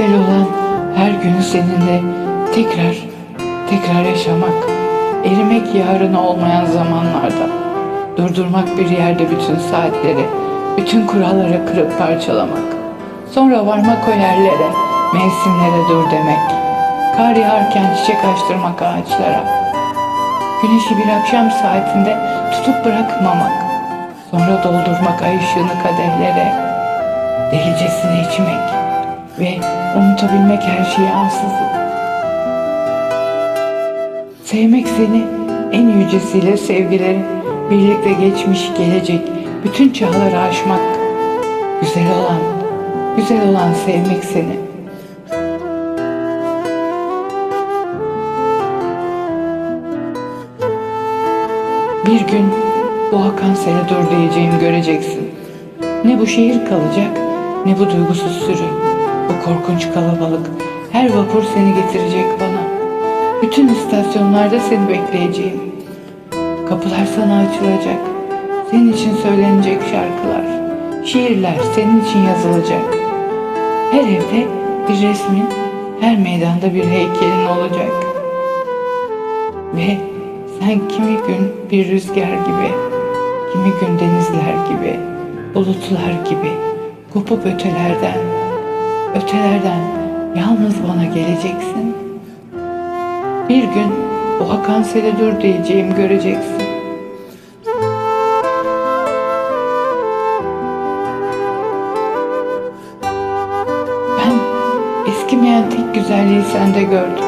güzel olan her günü seninle tekrar tekrar yaşamak. Erimek yarını olmayan zamanlarda. Durdurmak bir yerde bütün saatleri, bütün kuralları kırıp parçalamak. Sonra varmak o yerlere, mevsimlere dur demek. Kar yağarken çiçek açtırmak ağaçlara. Güneşi bir akşam saatinde tutup bırakmamak. Sonra doldurmak ay ışığını kadehlere. Delicesine içmek ve unutabilmek her şeyi ansızın. Sevmek seni en yücesiyle sevgileri, birlikte geçmiş gelecek, bütün çağları aşmak. Güzel olan, güzel olan sevmek seni. Bir gün bu akan seni dur diyeceğim göreceksin. Ne bu şehir kalacak, ne bu duygusuz sürü. Korkunç kalabalık, her vapur seni getirecek bana. Bütün istasyonlarda seni bekleyeceğim. Kapılar sana açılacak. Senin için söylenecek şarkılar, şiirler senin için yazılacak. Her evde bir resmin, her meydanda bir heykelin olacak. Ve sen kimi gün bir rüzgar gibi, kimi gün denizler gibi, bulutlar gibi kopup ötelerden, ötelerden yalnız bana geleceksin. Bir gün o akan sele dur diyeceğim göreceksin. Ben eskimeyen tek güzelliği sende gördüm.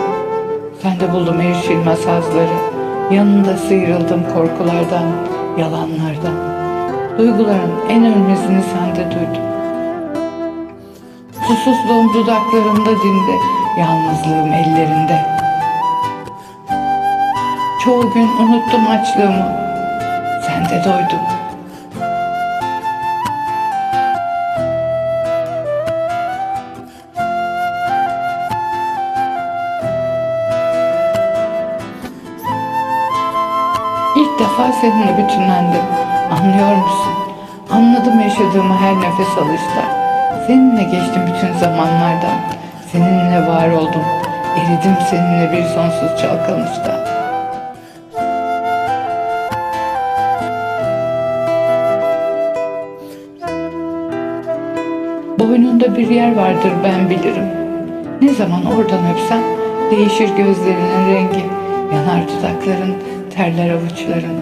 Sende buldum erişilmez hazları. Yanında sıyrıldım korkulardan, yalanlardan. Duyguların en ölmesini sende duydum. Susuzluğum dudaklarımda dindi, yalnızlığım ellerinde. Çoğu gün unuttum açlığımı, sende doydum. İlk defa seninle bütünlendim. Anlıyor musun? Anladım yaşadığımı her nefes alışta. Seninle geçtim bütün zamanlardan. Seninle var oldum. Eridim seninle bir sonsuz çalkanışta. Boynunda bir yer vardır ben bilirim. Ne zaman oradan öpsem değişir gözlerinin rengi. Yanar dudakların, terler avuçların.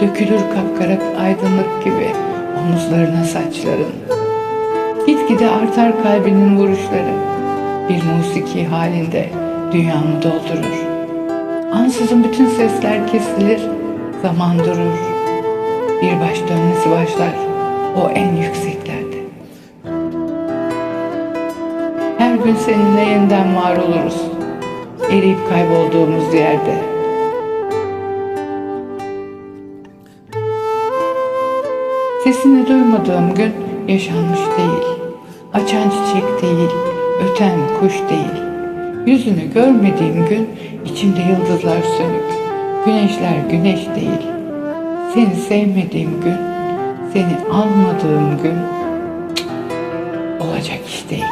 Dökülür kapkara aydınlık gibi omuzlarına saçların. Gitgide artar kalbinin vuruşları. Bir musiki halinde dünyamı doldurur. Ansızın bütün sesler kesilir, zaman durur. Bir baş dönmesi başlar o en yükseklerde. Her gün seninle yeniden var oluruz. Eriyip kaybolduğumuz yerde. Sesini duymadığım gün yaşanmış değil. Açan çiçek değil, öten kuş değil. Yüzünü görmediğim gün içimde yıldızlar sönük. Güneşler güneş değil. Seni sevmediğim gün, seni almadığım gün olacak iş değil.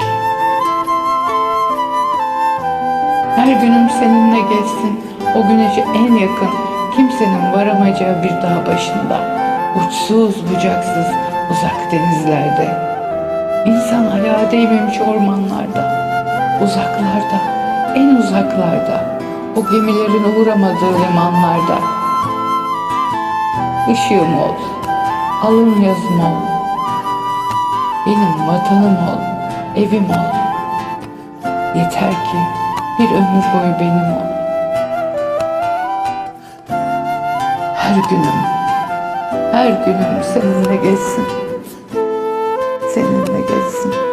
Her günüm seninle geçsin. O güneşe en yakın, kimsenin varamayacağı bir dağ başında. Uçsuz bucaksız uzak denizlerde. İnsan ayağı değmemiş ormanlarda. Uzaklarda, en uzaklarda. O gemilerin uğramadığı limanlarda. Işığım ol, alın yazım ol. Benim vatanım ol, evim ol. Yeter ki bir ömür boyu benim ol. Her günüm, her günüm seninle geçsin. Seninle geçsin.